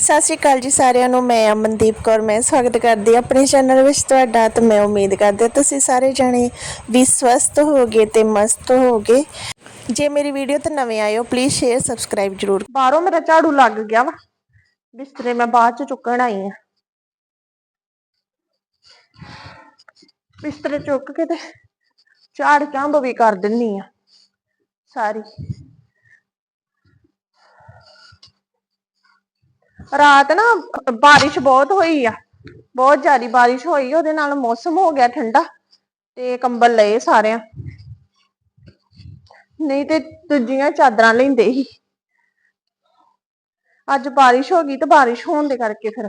ਸਤਿ ਸ਼੍ਰੀ ਅਕਾਲ ਜੀ ਸਾਰਿਆਂ ਨੂੰ, ਮੈਂ ਅਮਨਦੀਪ ਕੌਰ, ਮੈਂ ਸਵਾਗਤ ਕਰਦੀ ਆਪਣੇ ਚੈਨਲ ਵਿੱਚ ਤੁਹਾਡਾ ਤੇ ਮੈਂ ਉਮੀਦ ਕਰਦੀ ਤੁਸੀਂ ਸਾਰੇ ਜਣੇ ਵੀ ਸਵਸਥ ਹੋਗੇ ਤੇ ਮਸਤ ਹੋਗੇ ਜੇ ਮੇਰੀ ਵੀਡੀਓ ਤੇ ਨਵੇਂ ਆਏ ਪਲੀਜ਼ ਸ਼ੇਅਰ ਸਬਸਕ੍ਰਾਈਬ ਜਰੂਰ। ਬਾਹਰੋਂ ਮੇਰਾ ਝਾੜੂ ਲੱਗ ਗਿਆ ਵਾ, ਬਿਸਤਰੇ ਮੈਂ ਬਾਅਦ ਚ ਚੁੱਕਣ ਆਈ ਆ ਬਿਸਤਰੇ ਚੁੱਕ ਕੇ ਤੇ ਝਾੜ ਝੰਬ ਵੀ ਕਰ ਦਿੰਨੀ ਆ ਸਾਰੀ। ਰਾਤ ਨਾ ਬਾਰਿਸ਼ ਬਹੁਤ ਹੋਈ ਆ। ਬਹੁਤ ਜ਼ਿਆਦਾ ਬਾਰਿਸ਼ ਹੋਈ, ਉਹਦੇ ਨਾਲ ਮੌਸਮ ਹੋ ਗਿਆ ਠੰਡਾ ਤੇ ਕੰਬਲ ਲਏ ਸਾਰਿਆਂ। ਨਹੀਂ ਤੇ ਦੂਜੀਆਂ ਚਾਦਰਾਂ ਲੈਂਦੇ ਸੀ। ਅੱਜ ਬਾਰਿਸ਼ ਹੋ ਗਈ ਤੇ ਬਾਰਿਸ਼ ਹੋਣ ਦੇ ਕਰਕੇ ਫਿਰ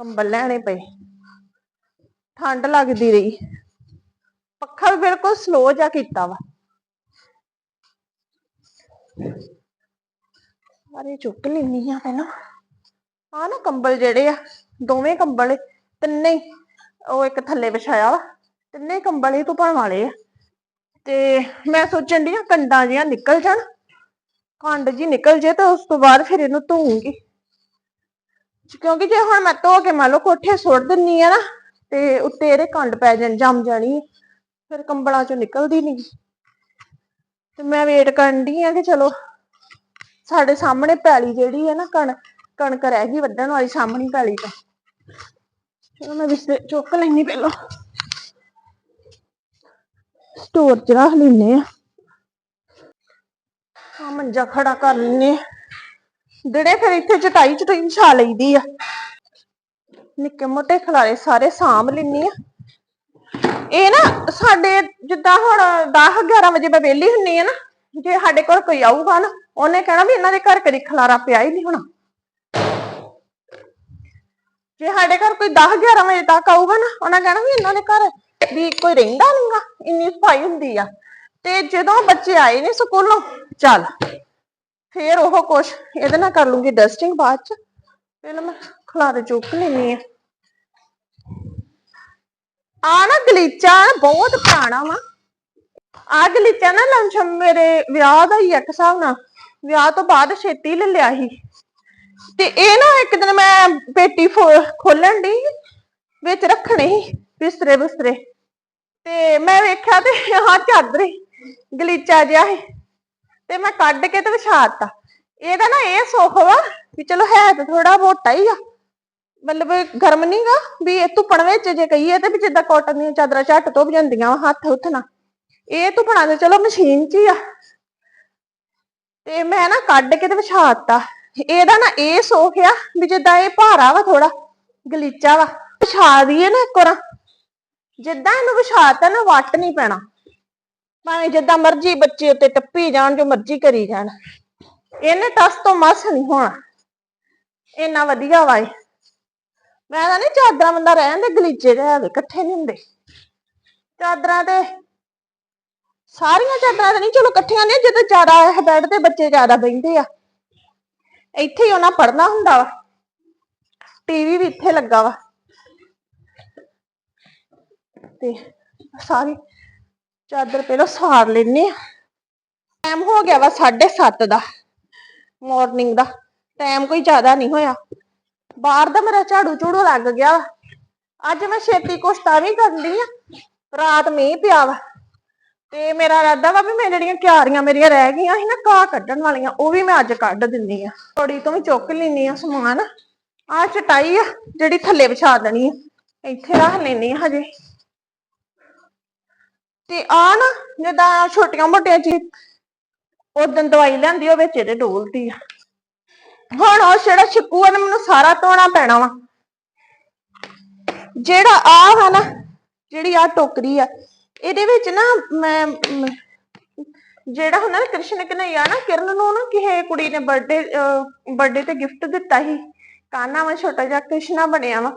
ਕੰਬਲ ਲੈਣੇ ਪਏ। ਠੰਡ ਲੱਗਦੀ ਰਹੀ। ਪੱਖਾ ਵੀ ਬਿਲਕੁਲ ਸਲੋ ਜਿਹਾ ਕੀਤਾ ਵਾ। ਸਾਰੇ ਚੁੱਕ ਲੈਣੀ ਆ ਪਹਿਲਾਂ। ਆ ਨਾ ਕੰਬਲ ਜਿਹੜੇ ਆ, ਦੋਵੇਂ ਕੰਬਲ ਤਿੰਨੇ ਹੀ ਉਹ ਇੱਕ ਥੱਲੇ ਵਿਛਾਇਆ ਵਾ, ਤਿੰਨੇ ਕੰਬਲ ਹੀ ਧੁੱਪਣ ਵਾਲੇ ਆ। ਤੇ ਮੈਂ ਸੋਚਣ ਦੀ ਆ ਕੰਡਾਂ ਜਿਹੀਆਂ ਨਿਕਲ ਜਾਣ ਕੰਡ ਜੀ ਨਿਕਲ ਜੇ ਤਾਂ ਉਸ ਤੋਂ ਬਾਅਦ ਫਿਰ ਇਹਨੂੰ ਧੋਊਂਗੀ। ਕਿਉਂਕਿ ਜੇ ਹੁਣ ਮੈਂ ਧੋ ਕੇ ਮੰਨ ਲਓ ਕੋਠੇ ਸੁੱਟ ਦਿੰਨੀ ਆ ਨਾ, ਤੇ ਉੱਤੇ ਇਹਦੇ ਕੰਡ ਪੈ ਜਾਣ, ਜੰਮ ਜਾਣੀ ਫਿਰ ਕੰਬਲਾਂ ਚੋਂ ਨਿਕਲਦੀ ਨਹੀਂ ਤੇ ਮੈਂ ਵੇਟ ਕਰਨ ਦੀ ਆ ਕਿ ਚਲੋ, ਸਾਡੇ ਸਾਹਮਣੇ ਪੈਲੀ ਜਿਹੜੀ ਹੈ ਨਾ ਕਣ ਕਣਕ ਰਹਿ ਗਈ, ਵੱਢਣ ਵਾਲੀ, ਸਾਹਮਣੀ ਪੈਲੀ ਤਾਂ। ਚਲੋ ਮੈਂ ਵਿਸੇ ਚੁੱਕ ਲੈਣੀ ਪਹਿਲਾਂ। ਸਟੋਰ ਚ ਰੱਖ ਲੈਨੇ ਆ। ਆ ਮੰਜਾ ਖੜਾ ਕਰ ਲੈਨੇ ਜਿਹੜੇ ਫਿਰ ਇੱਥੇ ਚਟਾਈ ਚਟਾਈ ਵਿਛਾ ਲਈਦੀ ਆ। ਨਿੱਕੇ ਮੋਟੇ ਖਲਾਰੇ ਸਾਰੇ ਸਾਂਭ ਲੈਨੀ ਆ। ਇਹ ਨਾ ਸਾਡੇ ਜਿੱਦਾਂ ਹੁਣ 10 11 ਵਜੇ ਮੈਂ ਵਿਹਲੀ ਹੁੰਨੀ ਆ ਨਾ, ਜੇ ਸਾਡੇ ਕੋਲ ਕੋਈ ਆਊਗਾ ਨਾ, ਉਹਨੇ ਕਹਿਣਾ ਵੀ ਇਹਨਾਂ ਦੇ ਘਰ ਕਦੀ ਖਲਾਰਾ ਪਿਆ ਹੀ ਨਹੀਂ ਹੋਣਾ। ਜੇ ਸਾਡੇ ਘਰ ਕੋਈ 10 11 ਵਜੇ ਤੱਕ ਆਊਗਾ ਨਾ, ਉਹਨਾਂ ਕਹਿਣਾ ਵੀ ਇਹਨਾਂ ਦੇ ਘਰ ਵੀ ਕੋਈ ਰਹਿੰਦਾ ਨਹੀਂਗਾ ਇੰਨੀ ਸਫ਼ਾਈ ਹੁੰਦੀ ਆ। ਤੇ ਜਦੋਂ ਬੱਚੇ ਆਏ ਨੇ ਸਕੂਲੋਂ, ਚੱਲ, ਫੇਰ ਉਹ ਕੁਛ ਇਹਦੇ ਨਾਲ ਕਰ ਲੂੰਗੀ ਡਸਟਿੰਗ ਬਾਅਦ ਚ ਪਹਿਲਾਂ ਮੈਂ ਖਲਾਰੇ ਚੁੱਕ ਲੈਣੀ ਆ। ਆ ਨਾ ਗਲੀਚਾ, ਬਹੁਤ ਪੁਰਾਣਾ ਵਾ। ਆ ਗਲੀਚਾ ਨਾ ਲੰਚਮ ਮੇਰੇ ਵਿਆਹ ਦਾ ਹੀ ਇੱਕ ਹਿਸਾਬ ਨਾਲ। ਵਿਆਹ ਤੋਂ ਬਾਅਦ ਛੇਤੀ ਲੈ ਲਿਆ ਸੀ। ਤੇ ਇਹ ਨਾ ਇੱਕ ਦਿਨ ਮੈਂ ਪੇਟੀ ਖੋਲਣ ਦੀ ਵਿੱਚ ਰੱਖਣੇ ਬਿਸਤਰੇ ਬਿਸਤਰੇ। ਤੇ ਮੈਂ ਵੇਖਿਆ ਤੇ ਆਹ ਚਾਦਰ ਗਲੀਚਾ ਜਿਹਾ ਸੀ। ਤੇ ਮੈਂ ਕੱਢ ਕੇ ਤੇ ਵਿਛਾਤਾ ਇਹਦਾ ਨਾ ਇਹ ਸੁੱਖ ਵਾ ਵੀ ਚਲੋ ਹੈ ਤੇ ਥੋੜਾ ਮੋਟਾ ਹੀ ਆ। ਮਤਲਬ ਗਰਮ ਨਹੀਂਗਾ ਵੀ ਇਹ ਧੁੱਪਣ ਵਿੱਚ ਜੇ ਕਹੀਏ ਤੇ ਵੀ ਜਿੱਦਾਂ ਕਾਟਨ ਦੀਆਂ ਚਾਦਰਾਂ ਝੱਟ ਧੁੱਪ ਜਾਂਦੀਆਂ ਵਾ ਹੱਥ ਹੁੱਥ ਇਹ ਧੁੱਪਣਾ ਤੇ ਚਲੋ ਮਸ਼ੀਨ 'ਚ ਹੀ ਆ। ਤੇ ਮੈਂ ਨਾ ਕੱਢ ਕੇ ਤੇ ਵਿਛਾਤਾ ਇਹਦਾ ਨਾ ਇਹ ਸੁੱਖ ਆ ਵੀ ਜਿੱਦਾਂ ਇਹ ਭਾਰਾ ਵਾ ਥੋੜਾ ਗਲੀਚਾ ਵਾ। ਵਿਛਾ ਦਈਏ ਨਾ ਇੱਕ ਵਾਰ। ਜਿੱਦਾਂ ਇਹਨੂੰ ਵਿਛਾਤਾ ਨਾ ਵੱਟ ਨਹੀਂ ਪੈਣਾ। ਭਾਵੇਂ ਜਿੱਦਾਂ ਮਰਜ਼ੀ ਬੱਚੇ ਉੱਤੇ ਟੱਪੀ ਜਾਣ, ਜੋ ਮਰਜ਼ੀ ਕਰੀ ਜਾਣ। ਇਹਨੇ ਟਸ ਤੋਂ ਮਸ ਨਹੀਂ ਹੋਣਾ। ਇੰਨਾ ਵਧੀਆ ਵਾ ਇਹ। ਮੈਂ ਤਾਂ ਨਹੀਂ ਚਾਦਰਾਂ ਬੰਦਾ ਰਹਿਣ ਦੇ, ਗਲੀਚੇ ਦੇ ਹੈਗੇ, ਇਕੱਠੇ ਨਹੀਂ ਹੁੰਦੇ। ਚਾਦਰਾਂ ਤੇ ਸਾਰੀਆਂ ਚਾਦਰਾਂ ਤੇ ਨਹੀਂ ਚਲੋ ਇਕੱਠੀਆਂ ਨੇ, ਜਦੋਂ ਜ਼ਿਆਦਾ ਬੈੱਡ ਤੇ ਬੱਚੇ ਜ਼ਿਆਦਾ ਬਹਿੰਦੇ ਆ। ਇੱਥੇ ਹੀ ਉਹਨਾਂ ਪੜਨਾ ਹੁੰਦਾ ਵਾ। ਟੀਵੀ ਵੀ ਇੱਥੇ ਲੱਗਾ ਵਾ। ਤੇ ਸਾਰੀ ਚਾਦਰ ਪਹਿਲਾਂ ਸਾਰ ਲੈਨੇ ਆ। ਟਾਈਮ ਹੋ ਗਿਆ ਵਾ 7:30 ਦਾ ਮਾਰਨਿੰਗ ਦਾ। ਟਾਈਮ ਕੋਈ ਜ਼ਿਆਦਾ ਨਹੀਂ ਹੋਇਆ। ਬਾਹਰ ਦਾ ਮੇਰਾ ਝਾੜੂ ਝੂੜੂ ਲੱਗ ਗਿਆ ਅੱਜ ਮੈਂ ਛੇਤੀ ਕੁਛ ਤਾਂ ਵੀ ਕਰਦੀ ਆ। ਰਾਤ ਮੀਂਹ ਪਿਆ ਵਾ। ਤੇ ਮੇਰਾ ਇਰਾਦਾ ਵਾ ਵੀ ਮੈਂ ਜਿਹੜੀਆਂ ਕਿਆਰੀਆਂ ਮੇਰੀਆਂ ਰਹਿ ਗਈਆਂ ਸੀ ਨਾ ਘਾਹ ਕੱਢਣ ਵਾਲੀਆਂ, ਉਹ ਵੀ ਮੈਂ ਅੱਜ ਕੱਢ ਦਿੰਨੀ ਆ। ਥੋੜੀ ਤੋਂ ਵੀ ਚੁੱਕ ਲੈਣੀ ਆ ਸਮਾਨ। ਆ ਚਟਾਈ ਆ, ਜਿਹੜੀ ਥੱਲੇ ਵਿਛਾ ਦੇਣੀ ਆ। ਇੱਥੇ ਰੱਖ ਲੈਣੀ ਆ ਹਜੇ। ਤੇ ਆ ਨਾ, ਜਿੱਦਾਂ ਛੋਟੀਆਂ ਮੋਟੀਆਂ ਚੀਜ਼ ਉਦੋਂ ਦਵਾਈ ਲੈਂਦੀ ਉਹ ਵਿੱਚ ਇਹਦੇ ਡੋਲਦੀ ਆ। ਹੁਣ ਉਹ ਜਿਹੜਾ ਛਿੱਕੂ ਆ ਨਾ, ਮੈਨੂੰ ਸਾਰਾ ਧੋਣਾ ਪੈਣਾ ਵਾ। ਜਿਹੜਾ ਆ ਵਾ ਨਾ, ਜਿਹੜੀ ਆ ਟੋਕਰੀ ਆ ਇਹਦੇ ਵਿੱਚ ਨਾ ਮੈਂ ਮ, ਜਿਹੜਾ ਹੁੰਦਾ ਨਾ ਕ੍ਰਿਸ਼ਨ ਕਨਈਆ ਨਾ ਕਿਰਨ ਨੂੰ ਨਾ ਕਿਸੇ ਕੁੜੀ ਨੇ ਬਰਥਡੇ ਬਰਥਡੇ ਤੇ ਗਿਫਟ ਦਿੱਤਾ ਸੀ। ਕਾਨਾ ਵਾ ਛੋਟਾ ਜਿਹਾ ਕ੍ਰਿਸ਼ਨਾ ਬਣਿਆ ਵਾ।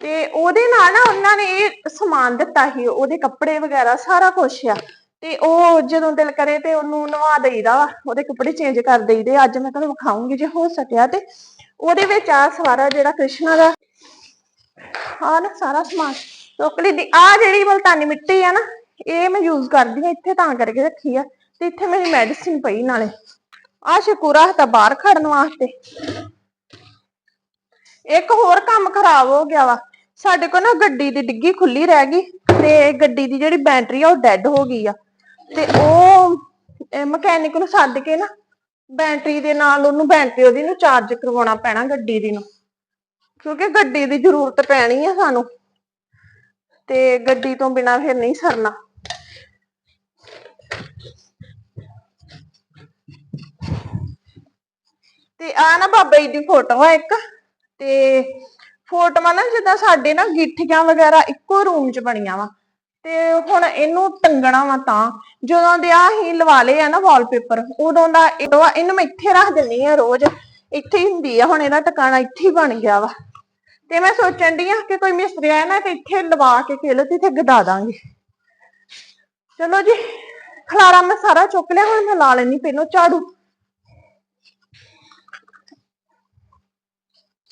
ਤੇ ਉਹਦੇ ਨਾਲ ਨਾ ਉਹਨਾਂ ਨੇ ਇਹ ਸਮਾਨ ਦਿੱਤਾ ਸੀ ਉਹਦੇ ਕੱਪੜੇ ਵਗੈਰਾ ਸਾਰਾ ਕੁਝ ਆ। ਤੇ ਉਹ ਜਦੋਂ ਦਿਲ ਕਰੇ ਤੇ ਉਹਨੂੰ ਨਵਾ ਦੇਈਦਾ ਵਾ ਉਹਦੇ ਕੱਪੜੇ ਚੇਂਜ ਕਰ ਦੇਈਦੇ ਅੱਜ ਮੈਂ ਤੁਹਾਨੂੰ ਵਿਖਾਉਂਗੀ ਜੇ ਹੋ ਸਕਿਆ ਤੇ। ਉਹਦੇ ਵਿੱਚ ਆ ਸਾਰਾ ਜਿਹੜਾ ਕ੍ਰਿਸ਼ਨਾ ਦਾ ਆ ਨਾ ਸਾਰਾ ਸਮਾਨ। ਟੋਕਰੀ ਦੀ। ਆ ਜਿਹੜੀ ਮਲਤਾਨੀ ਮਿੱਟੀ ਆ ਨਾ, ਇਹ ਮੈਂ ਯੂਜ਼ ਕਰਦੀ ਆ ਇੱਥੇ ਤਾਂ ਕਰਕੇ ਰੱਖੀ ਆ। ਤੇ ਇੱਥੇ ਮੇਰੀ ਮੈਡੀਸਿਨ ਪਈ ਨਾਲੇ। ਆ ਸ਼ਕੂਰਾ ਤਾਂ ਬਾਹਰ ਖੜਨ ਵਾਸਤੇ। ਇੱਕ ਹੋਰ ਕੰਮ ਖਰਾਬ ਹੋ ਗਿਆ ਵਾ। ਸਾਡੇ ਕੋਲ ਨਾ ਗੱਡੀ ਦੀ ਡਿੱਗੀ ਖੁੱਲੀ ਰਹਿ ਗਈ ਤੇ ਗੱਡੀ ਦੀ ਜਿਹੜੀ ਬੈਟਰੀ ਆ ਉਹ ਡੈੱਡ ਹੋ ਗਈ ਆ। ਤੇ ਉਹ ਮਕੈਨਿਕ ਨੂੰ ਸੱਦ ਕੇ ਨਾ ਬੈਟਰੀ ਦੇ ਨਾਲ ਉਹਨੂੰ ਬੈਟਰੀ ਉਹਦੀ ਨੂੰ ਚਾਰਜ ਕਰਵਾਉਣਾ ਪੈਣਾ ਗੱਡੀ ਦੀ ਨੂੰ। ਕਿਉਂਕਿ ਗੱਡੀ ਦੀ ਜ਼ਰੂਰਤ ਪੈਣੀ ਆ ਸਾਨੂੰ। ਤੇ ਗੱਡੀ ਤੋਂ ਬਿਨਾ ਫਿਰ ਨਹੀਂ ਸਰਨਾ। ਤੇ ਆ ਨਾ ਬਾਬਾ ਜੀ ਦੀ ਫੋਟੋ ਆ ਇੱਕ, ਤੇ ਫੋਟੋਆਂ ਨਾ ਜਿੱਦਾਂ ਸਾਡੇ ਨਾ ਗਿੱਠੀਆਂ ਵਗੈਰਾ ਇੱਕੋ ਰੂਮ 'ਚ ਬਣੀਆਂ ਵਾ, ਤੇ ਹੁਣ ਇਹਨੂੰ ਟੰਗਣਾ ਵਾ ਤਾਂ। ਜਦੋਂ ਦੇ ਆ ਹੀ ਲਵਾ ਲਏ ਆ ਨਾ ਵਾਲਪੇਪਰ ਉਦੋਂ ਦਾ ਇਹਨੂੰ ਮੈਂ ਇੱਥੇ ਰੱਖ ਦਿੰਨੀ ਆ ਰੋਜ਼। ਇੱਥੇ ਹੀ ਹੁੰਦੀ ਆ, ਹੁਣ ਇਹਦਾ ਟਿਕਾਣਾ ਇੱਥੇ ਹੀ ਬਣ ਗਿਆ ਵਾ। ਤੇ ਮੈਂ ਸੋਚਣ ਦੀ ਆ ਕਿ ਕੋਈ ਮਿਸਤਰੀ ਆਇਆ ਨਾ ਤੇ ਇੱਥੇ ਲਵਾ ਕੇ ਕਿਲ ਤੇ ਇੱਥੇ ਗਦਾ ਦਾਂਗੇ। ਚਲੋ ਜੀ, ਖਲਾਰਾ ਮੈਂ ਸਾਰਾ ਚੁੱਕ ਲਿਆ, ਹੁਣ ਮੈਂ ਲਾ ਲੈਣੀ ਪਹਿਲੋਂ ਝਾੜੂ।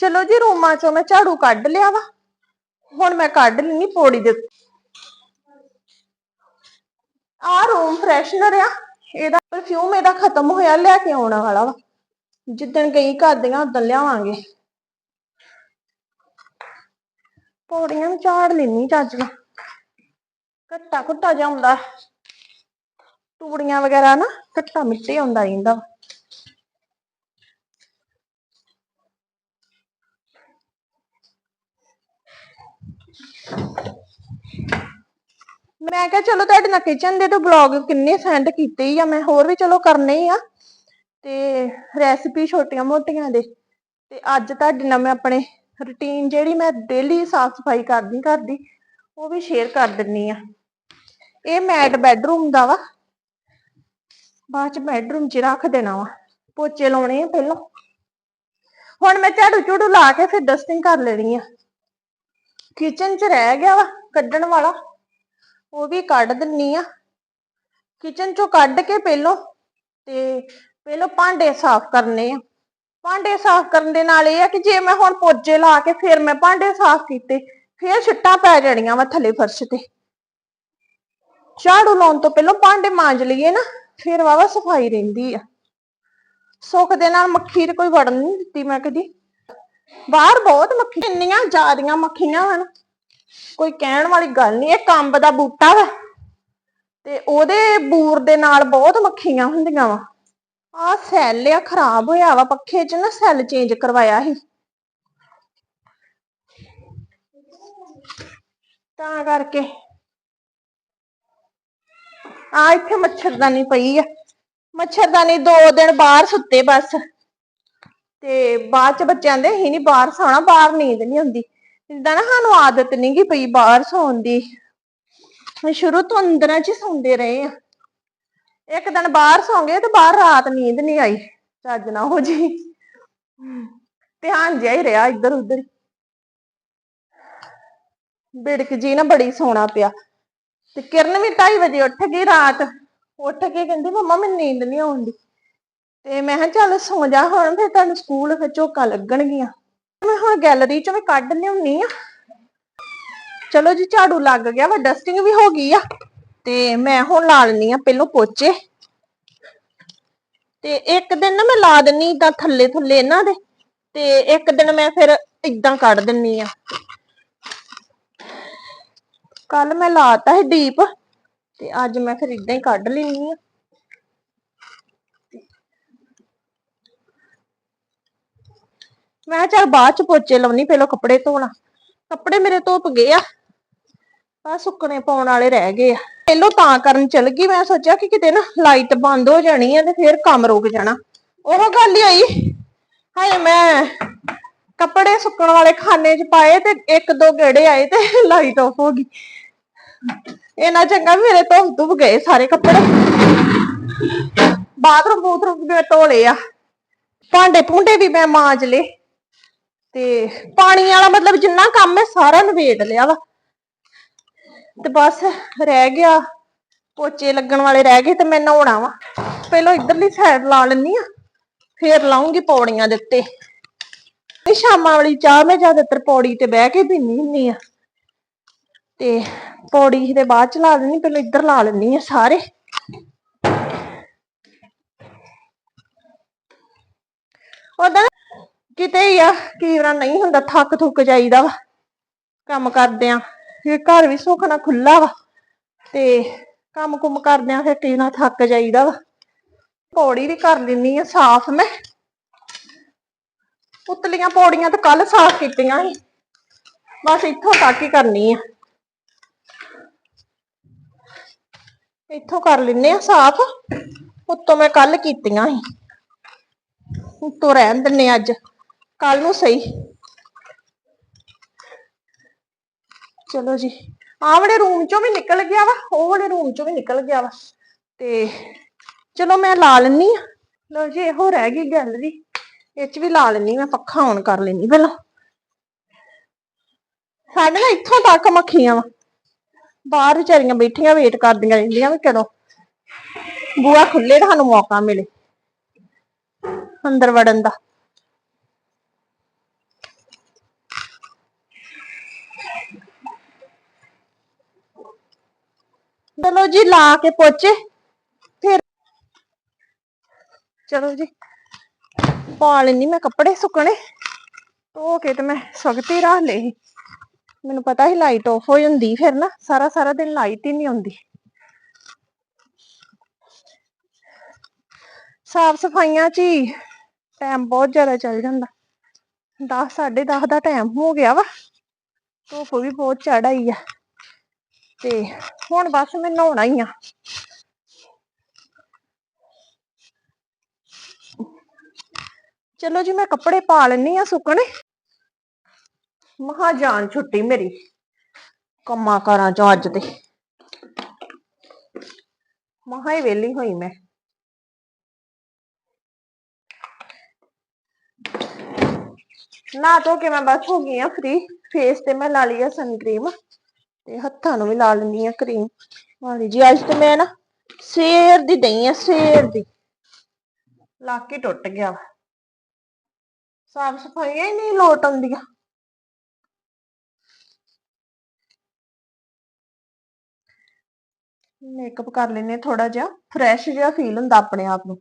ਚਲੋ ਜੀ, ਰੂਮਾਂ ਚੋਂ ਮੈਂ ਝਾੜੂ ਕੱਢ ਲਿਆ ਵਾ। ਹੁਣ ਮੈਂ ਕੱਢ ਲੈਣੀ ਪੌੜੀ ਦੇ ਆ ਰੂਮ ਫਰੈਸ਼ਨਰ ਆ, ਇਹਦਾ ਪਰਫਿਊਮ ਇਹਦਾ ਖਤਮ ਹੋਇਆ, ਲੈ ਕੇ ਆਉਣ ਵਾਲਾ ਵਾ। ਜਿੱਦਣ ਗਈ ਕਰਦੀਆਂ ਉਦੋਂ ਲਿਆਵਾਂਗੇ। ਪੌੜੀਆਂ ਨੂੰ ਝਾੜ ਲੈਣੀ ਚੱਜ ਨਾਲ। ਘੱਟਾ ਘੁੱਟਾ ਜਿਹਾ ਹੁੰਦਾ। ਵਗੈਰਾ ਨਾ ਘੱਟਾ ਮਿੱਟੀ ਆਉਂਦਾ ਰਹਿੰਦਾ ਮੈਂ ਕਿਹਾ ਚਲੋ ਤੁਹਾਡੇ ਨਾਲ ਕਿਚਨ ਦੇ ਤੇ ਬਲੌਗ ਕਿੰਨੇ ਸੈਂਡ ਕੀਤੇ ਹੀ ਆ, ਮੈਂ ਹੋਰ ਵੀ ਚਲੋ ਕਰਨੇ ਹੀ ਆ। ਤੇ ਰੈਸਪੀ ਛੋਟੀਆਂ ਮੋਟੀਆਂ ਦੇ। ਤੇ ਅੱਜ ਤੁਹਾਡੇ ਨਾਲ ਮੈਂ ਆਪਣੇ ਰੁਟੀਨ ਜਿਹੜੀ ਮੈਂ ਡੇਲੀ ਸਾਫ਼ ਸਫ਼ਾਈ ਕਰਦੀ ਘਰ ਦੀ ਉਹ ਵੀ ਸ਼ੇਅਰ ਕਰ ਦਿੰਨੀ ਆ। ਇਹ ਮੈਟ ਬੈਡਰੂਮ ਦਾ ਵਾ। ਬਾਅਦ ਚ ਬੈਡਰੂਮ 'ਚ ਰੱਖ ਦੇਣਾ ਵਾ। ਪੋਚੇ ਲਾਉਣੇ ਆ ਪਹਿਲਾਂ। ਹੁਣ ਮੈਂ ਝਾੜੂ ਝੂੜੂ ਲਾ ਕੇ ਫਿਰ ਡਸਟਿੰਗ ਕਰ ਲੈਣੀ ਆ। ਕਿਚਨ 'ਚ ਰਹਿ ਗਿਆ ਵਾ ਕੱਢਣ ਵਾਲਾ। ਉਹ ਵੀ ਕੱਢ ਦਿੰਨੀ ਆ। ਕਿਚਨ 'ਚੋਂ ਕੱਢ ਕੇ ਪਹਿਲੋਂ ਤੇ ਪਹਿਲੋਂ ਭਾਂਡੇ ਸਾਫ਼ ਕਰਨੇ ਆ। ਭਾਂਡੇ ਸਾਫ਼ ਕਰਨ ਦੇ ਨਾਲ ਇਹ ਆ ਕਿ ਜੇ ਮੈਂ ਹੁਣ ਪੋਚੇ ਲਾ ਕੇ ਫਿਰ ਮੈਂ ਭਾਂਡੇ ਸਾਫ਼ ਕੀਤੇ, ਫਿਰ ਛਿੱਟਾਂ ਪੈ ਜਾਣੀਆਂ ਵਾ ਥੱਲੇ ਫਰਸ਼ ਤੇ। ਝਾੜੂ ਲਾਉਣ ਤੋਂ ਪਹਿਲਾਂ ਭਾਂਡੇ ਮਾਂਜ ਲਈਏ ਨਾ, ਫਿਰ ਵਾਵਾ ਸਫ਼ਾਈ ਰਹਿੰਦੀ ਆ। ਸੁੱਖ ਦੇ ਨਾਲ ਮੱਖੀ ਤੇ ਕੋਈ ਵੜਨ ਨਹੀਂ ਦਿੱਤੀ ਮੈਂ ਕਦੀ। ਬਾਹਰ ਬਹੁਤ ਮੱਖੀ, ਇੰਨੀਆਂ ਜ਼ਿਆਦੀਆਂ ਮੱਖੀਆਂ ਹਨ। ਕੋਈ ਕਹਿਣ ਵਾਲੀ ਗੱਲ ਨਹੀਂ, ਇਹ ਕੰਬ ਦਾ ਬੂਟਾ ਵਾ। ਤੇ ਉਹਦੇ ਬੂਰ ਦੇ ਨਾਲ ਬਹੁਤ ਮੱਖੀਆਂ ਹੁੰਦੀਆਂ ਵਾ। ਆਹ ਸੈੱਲ ਆ, ਖਰਾਬ ਹੋਇਆ ਵਾ, ਪੱਖੇ 'ਚ ਨਾ ਸੈੱਲ ਚੇਂਜ ਕਰਵਾਇਆ ਸੀ। ਤਾਂ ਕਰਕੇ ਆ ਇੱਥੇ ਮੱਛਰਦਾਨੀ ਪਈ ਆ। ਮੱਛਰਦਾਨੀ ਦੋ ਦਿਨ ਬਾਹਰ ਸੁੱਤੇ ਬਸ। ਤੇ ਬਾਅਦ ਚ ਬੱਚਿਆਂ ਦੇ ਹੀ ਨਹੀਂ ਬਾਹਰ ਸੌਣਾ, ਬਾਹਰ ਨੀਂਦ ਨਹੀਂ ਆਉਂਦੀ। ਜਿੱਦਾਂ ਨਾ ਸਾਨੂੰ ਆਦਤ ਨਹੀਂ ਗੀ ਪਈ ਬਾਹਰ ਸੌਣ ਦੀ। ਸ਼ੁਰੂ ਤੋਂ ਅੰਦਰਾਂ ਚ ਹੀ ਸੌਂਦੇ ਰਹੇ ਆ। ਇੱਕ ਦਿਨ ਬਾਹਰ ਸੌਂ ਗਏ ਤੇ ਬਾਹਰ ਰਾਤ ਨੀਂਦ ਨਹੀਂ ਆਈ। ਚੱਜ ਨਾ ਹੋ ਜੀ। ਧਿਆਨ ਜਿਹਾ ਹੀ ਰਿਹਾ ਇੱਧਰ ਉੱਧਰ। ਬਿੜਕ ਜੀ ਨਾ ਬੜੀ ਸੋਣਾ ਪਿਆ। ਤੇ ਕਿਰਨ ਵੀ 2:30 ਵਜੇ ਉੱਠ ਗਈ ਰਾਤ। ਉੱਠ ਕੇ ਕਹਿੰਦੀ, ਮੰਮਾ, ਮੈਨੂੰ ਨੀਂਦ ਨਹੀਂ ਆਉਂਦੀ ਤੇ ਮੈਂ ਕਿਹਾ, ਚੱਲ ਸੌ ਜਾ ਹੁਣ, ਫਿਰ ਤੁਹਾਨੂੰ ਸਕੂਲ ਫਿਰ ਝੋਕਾ ਲੱਗਣਗੀਆਂ। ਮੈਂ ਹੁਣ ਗੈਲਰੀ ਚੋਂ ਵੀ ਕੱਢ ਲਿਆਉਣੀ ਆ। ਚਲੋ ਜੀ, ਝਾੜੂ ਲੱਗ ਗਿਆ ਵਾ, ਡਸਟਿੰਗ ਵੀ ਹੋ ਗਈ ਆ। ਤੇ ਮੈਂ ਹੁਣ ਲਾ ਲੈਣੀ ਆ ਪਹਿਲੋਂ ਪੋਚੇ। ਤੇ ਇੱਕ ਦਿਨ ਨਾ ਮੈਂ ਲਾ ਦਿੰਨੀ ਤਾਂ ਥੱਲੇ ਥੱਲੇ ਇਹਨਾਂ ਦੇ, ਤੇ ਇੱਕ ਦਿਨ ਮੈਂ ਫਿਰ ਇਦਾਂ ਕੱਢ ਦਿੰਨੀ ਆ। ਕੱਲ ਮੈਂ ਲਾਤਾ ਹੈ ਡੀਪ ਤੇ ਅੱਜ ਮੈਂ ਫਿਰ ਇਦਾਂ ਹੀ ਕੱਢ ਲੈਣੀ ਆ। ਮੈਂ ਕਿਹਾ ਚੱਲ ਬਾਅਦ ਚ ਪੋਚੇ ਲਾਉਣੀ, ਪਹਿਲਾਂ ਕੱਪੜੇ ਧੋਣਾ। ਕੱਪੜੇ ਮੇਰੇ ਧੁੱਪ ਗਏ ਆ। ਆ ਸੁੱਕਣੇ ਪਾਉਣ ਵਾਲੇ ਰਹਿ ਗਏ ਆ। ਪਹਿਲੋਂ ਤਾਂ ਕਰਨ ਚਲ ਗਈ, ਮੈਂ ਸੋਚਿਆ ਕਿ ਕਿਤੇ ਨਾ ਲਾਈਟ ਬੰਦ ਹੋ ਜਾਣੀ ਆ ਤੇ ਫਿਰ ਕੰਮ ਰੁਕ ਜਾਣਾ। ਉਹ ਗੱਲ ਹੀ ਹੋਈ ਹਾਏ ਮੈਂ ਕੱਪੜੇ ਸੁੱਕਣ ਵਾਲੇ ਖਾਨੇ 'ਚ ਪਾਏ ਤੇ ਇੱਕ ਦੋ ਗੇੜੇ ਆਏ ਤੇ ਲਾਈਟ ਆਫ ਹੋ ਗਈ। ਇਹਨਾਂ ਚੰਗਾ ਮੇਰੇ ਧੁੱਪ ਧੁੱਪ ਗਏ ਸਾਰੇ ਕੱਪੜੇ। ਬਾਥਰੂਮ ਬੂਥਰੂਮ ਵੀ ਮੈਂ ਧੋ ਲਏ ਆ। ਭਾਂਡੇ ਭੁੰਡੇ ਵੀ ਮੈਂ ਮਾਂਜ ਲਏ। ਤੇ ਪਾਣੀ ਵਾਲਾ ਮਤਲਬ ਜਿੰਨਾ ਕੰਮ ਹੈ ਸਾਰਾ ਨਵੇੜ ਲਿਆ ਵਾ। ਤੇ ਬਸ ਰਹਿ ਗਿਆ। ਪੋਚੇ ਲੱਗਣ ਵਾਲੇ ਰਹਿ ਗਏ ਤੇ ਮੈਂ ਨਹਾਉਣਾ ਵਾ। ਪਹਿਲਾਂ ਇਧਰਲੀ ਸਾਈਡ ਲਾ ਲੈਣੀ ਆ, ਫੇਰ ਲਾਉਂਗੀ ਪੌੜੀਆਂ ਦੇ ਉੱਤੇ। ਇਹ ਸ਼ਾਮਾਂ ਵਾਲੀ ਚਾਹ ਮੈਂ ਜ਼ਿਆਦਾਤਰ ਪੌੜੀ ਤੇ ਬਹਿ ਕੇ ਪੀਣੀ ਹੁੰਨੀ ਆ। ਤੇ ਪੌੜੀ ਦੇ ਬਾਅਦ ਚ ਲਾ ਲੈਣੀ ਪਹਿਲਾਂ ਇੱਧਰ ਲਾ ਲੈਣੀ ਆ ਸਾਰੇ। ਉਹਦਾ ਕਿਤੇ ਹੀ ਆ ਕੀਵਰਾ ਨਹੀਂ ਹੁੰਦਾ ਥੱਕ ਥੁੱਕ ਜਾਈਦਾ ਵਾ। ਕੰਮ ਕਰਦੇ ਆ ਫਿਰ ਘਰ ਵੀ ਸੁੱਖ ਨਾਲ ਖੁੱਲਾ ਵਾ ਤੇ ਕੰਮ ਕੁਮ ਕਰਦਿਆਂ ਫਿਰ ਕਈ ਨਾਲ ਥੱਕ ਜਾਈਦਾ ਵਾ। ਪੌੜੀ ਵੀ ਕਰ ਲੈਣੀ ਆ ਸਾਫ਼ ਮੈਂ। ਉਤਲੀਆਂ ਪੌੜੀਆਂ ਤਾਂ ਕੱਲ ਸਾਫ਼ ਕੀਤੀਆਂ ਸੀ। ਬਸ ਇੱਥੋਂ ਤੱਕ ਹੀ ਕਰਨੀ ਆ। ਇੱਥੋਂ ਕਰ ਲੈਨੇ ਆ ਸਾਫ਼। ਉੱਤੋਂ ਮੈਂ ਕੱਲ ਕੀਤੀਆਂ ਸੀ। ਉੱਤੋਂ ਰਹਿਣ ਦਿੰਨੇ ਅੱਜ। ਕੱਲ ਨੂੰ ਸਹੀ। ਚਲੋ ਜੀ। ਆਹ ਵਾਲੇ ਰੂਮ ਚੋਂ ਵੀ ਨਿਕਲ ਗਿਆ ਵਾ, ਉਹ ਵਾਲੇ ਰੂਮ ਚੋਂ ਵੀ ਨਿਕਲ ਗਿਆ ਵਾ। ਤੇ ਚਲੋ ਮੈਂ ਲਾ ਲੈਣੀ ਆ। ਲਓ ਜੀ, ਇਹੋ ਰਹਿ ਗਈ ਗੈਲਰੀ ਇਹ ਚ ਵੀ ਲਾ ਲੈਣੀ ਮੈਂ, ਪੱਖਾ ਔਨ ਕਰ ਲੈਣੀ ਪਹਿਲਾਂ। ਸਾਡੇ ਨਾ ਇੱਥੋਂ ਤੱਕ ਮੱਖੀਆਂ ਵਾ। ਬਾਹਰ ਵਿਚਾਰੀਆਂ ਬੈਠੀਆਂ ਵੇਟ ਕਰਦੀਆਂ ਰਹਿੰਦੀਆਂ ਵੀ ਕਦੋਂ। ਬੂਆ ਖੁੱਲੇ ਸਾਨੂੰ ਮੌਕਾ ਮਿਲੇ। ਅੰਦਰ ਵੜਨ ਦਾ। ਚਲੋ ਜੀ, ਲਾ ਕੇ ਪੋਚੇ। ਫਿਰ ਚਲੋ ਜੀ, ਪਾ ਲੈਣੀ ਮੈਂ ਕੱਪੜੇ ਸੁੱਕਣੇ। ਧੋ ਕੇ ਤੇ ਮੈਂ ਸਖਤੀ ਰਾਹ ਲਏ ਸੀ। ਮੈਨੂੰ ਪਤਾ ਹੀ ਲਾਈਟ ਆਫ ਹੋ ਜਾਂਦੀ ਫਿਰ ਨਾ, ਸਾਰਾ ਸਾਰਾ ਦਿਨ ਲਾਈਟ ਹੀ ਨਹੀਂ ਆਉਂਦੀ। ਸਾਫ਼ ਸਫਾਈਆਂ ਚ ਹੀ ਟਾਈਮ ਬਹੁਤ ਜ਼ਿਆਦਾ ਚੱਲ ਜਾਂਦਾ। 10 10:30 ਦਾ ਟਾਈਮ ਹੋ ਗਿਆ ਵਾ। ਧੁੱਪ ਵੀ ਬਹੁਤ ਚੜਾਈ ਆ। ਤੇ ਹੁਣ ਬਸ ਮੈਂ ਨਹਾਉਣਾ ਹੀ ਆ। ਚਲੋ ਜੀ ਮੈਂ ਕੱਪੜੇ ਪਾ ਲੈਣੀ ਆ ਸੁੱਕਣੇ। ਮਹਾ ਜਾਨ ਛੁੱਟੀ ਮੇਰੀ ਕੰਮਾਂ ਕਾਰਾਂ ਚੋਂ ਅੱਜ ਤੇ। ਮਹਾ ਹੀ ਵਿਹਲੀ ਹੋਈ ਮੈਂ। ਨਾ ਧੋ ਕੇ ਮੈਂ ਬਸ ਹੋ ਗਈ ਆ ਫ੍ਰੀ। ਫੇਸ ਤੇ ਮੈਂ ਲਾ ਲਈ ਆ ਸਨਕ੍ਰੀਮ ਤੇ ਹੱਥਾਂ ਨੂੰ ਵੀ ਲਾ ਲੈਂਦੀ ਆ ਕਰੀਮ ਵਾਲੀ ਜੀ ਅੱਜ ਤੇ ਮੈਂ ਨਾ ਸਵੇਰ ਦੀ ਦਈ ਆ ਸਵੇਰ ਦੀ। ਲੱਕ ਹੀ ਟੁੱਟ ਗਿਆ। ਵਾ। ਸਾਫ਼ ਸਫਾਈਆਂ ਹੀ ਨਹੀਂ ਲੋਟ ਆਉਂਦੀਆਂ ਮੇਕਅਪ ਕਰ ਲੈਨੇ ਥੋੜਾ ਜਿਹਾ। ਫਰੈਸ਼ ਜਿਹਾ ਫੀਲ ਹੁੰਦਾ ਆਪਣੇ ਆਪ ਨੂੰ।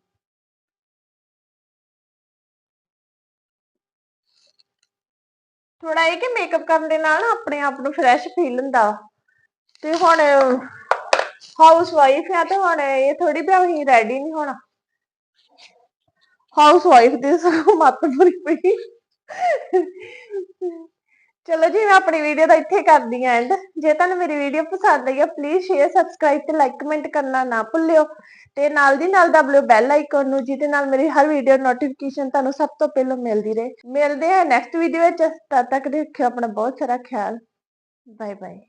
ਥੋੜਾ ਇਹ ਕਿ ਮੇਕਅਪ ਕਰਨ ਦੇ ਨਾਲ ਨਾ ਆਪਣੇ ਆਪ ਨੂੰ ਫਰੈਸ਼ ਫੀਲ ਹੁੰਦਾ। ਤੇ ਹੁਣ ਹਾਊਸ ਵਾਈਫ ਆ ਤੇ ਹੁਣ ਇਹ ਥੋੜੀ ਵੀ ਅਸੀਂ ਰੈਡੀ ਨਹੀਂ ਹੋਣਾ। ਹਾਊਸ ਵਾਈਫ ਦੀ ਸਗੋਂ ਮੱਤ ਬੁਰੀ ਪਈ। ਚਲੋ ਜੀ, ਮੈਂ ਆਪਣੀ ਵੀਡੀਓ ਦਾ ਇੱਥੇ ਕਰਦੀ ਆਂ ਐਂਡ ਜੇ ਤੁਹਾਨੂੰ ਮੇਰੀ ਵੀਡੀਓ ਪਸੰਦ ਆਈ ਹੈ ਪਲੀਜ਼ ਸ਼ੇਅਰ ਸਬਸਕ੍ਰਾਈਬ ਤੇ ਲਾਈਕ ਕਮੈਂਟ ਕਰਨਾ ਨਾ ਭੁੱਲਿਓ। ਤੇ ਨਾਲ ਦੀ ਨਾਲ ਦਬਲਿਓ ਬੈਲ ਆਈਕਨ ਨੂੰ, ਜਿਹਦੇ ਨਾਲ ਮੇਰੀ ਹਰ ਵੀਡੀਓ ਨੋਟੀਫਿਕੇਸ਼ਨ ਤੁਹਾਨੂੰ ਸਭ ਤੋਂ ਪਹਿਲਾਂ ਮਿਲਦੀ ਰਹੇ। ਮਿਲਦੇ ਆ ਨੈਕਸਟ ਵੀਡੀਓ ਵਿੱਚ। ਤਦ ਤੱਕ ਰੱਖਿਓ ਆਪਣਾ ਬਹੁਤ ਸਾਰਾ ਖਿਆਲ। Bye bye